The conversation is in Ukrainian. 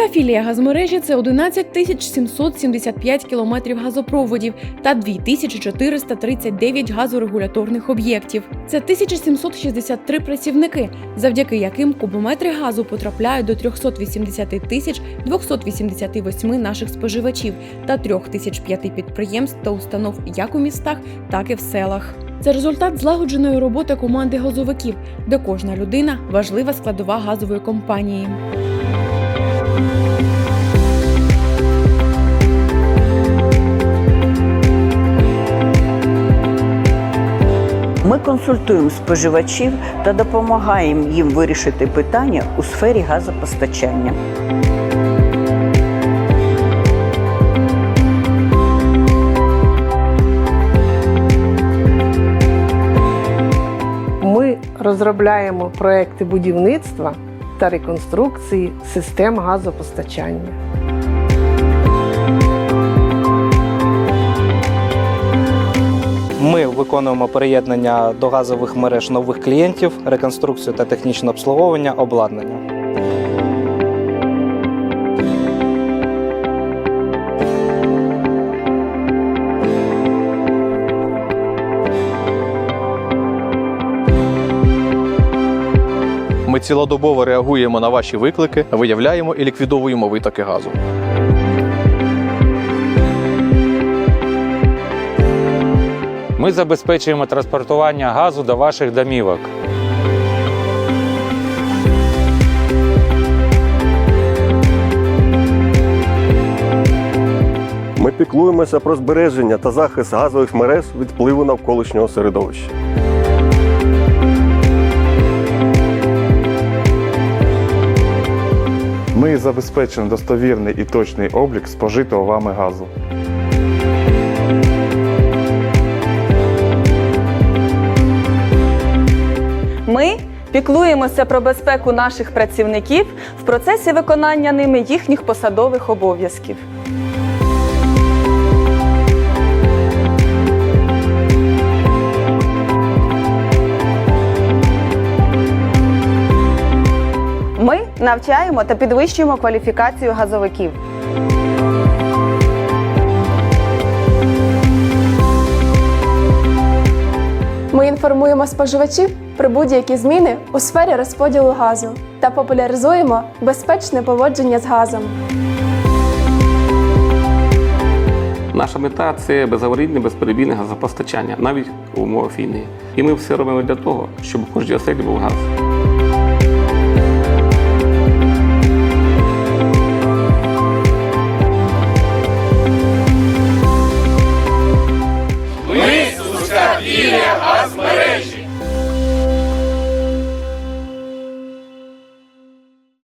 Міська філія газмережі це 11 тисяч 775 кілометрів газопроводів та 2439 газорегуляторних об'єктів. Це 1763 працівники, завдяки яким кубометри газу потрапляють до 380 тисяч 288 наших споживачів та 3005 підприємств та установ як у містах, так і в селах. Це результат злагодженої роботи команди газовиків, де кожна людина важлива складова газової компанії. Ми консультуємо споживачів та допомагаємо їм вирішити питання у сфері газопостачання. Ми розробляємо проекти будівництва та реконструкції систем газопостачання. Ми виконуємо приєднання до газових мереж нових клієнтів, реконструкцію та технічне обслуговування обладнання. Ми цілодобово реагуємо на ваші виклики, виявляємо і ліквідовуємо витоки газу. Ми забезпечуємо транспортування газу до ваших домівок. Ми піклуємося про збереження та захист газових мереж від впливу навколишнього середовища. Ми забезпечуємо достовірний і точний облік спожитого вами газу. Ми піклуємося про безпеку наших працівників в процесі виконання ними їхніх посадових обов'язків. Навчаємо та підвищуємо кваліфікацію газовиків. Ми інформуємо споживачів про будь-які зміни у сфері розподілу газу та популяризуємо безпечне поводження з газом. Наша мета це безаварійне, безперебійне газопостачання, навіть в умовах війни. І ми все робимо для того, щоб у кожній оселі був газ. Філія газмережі.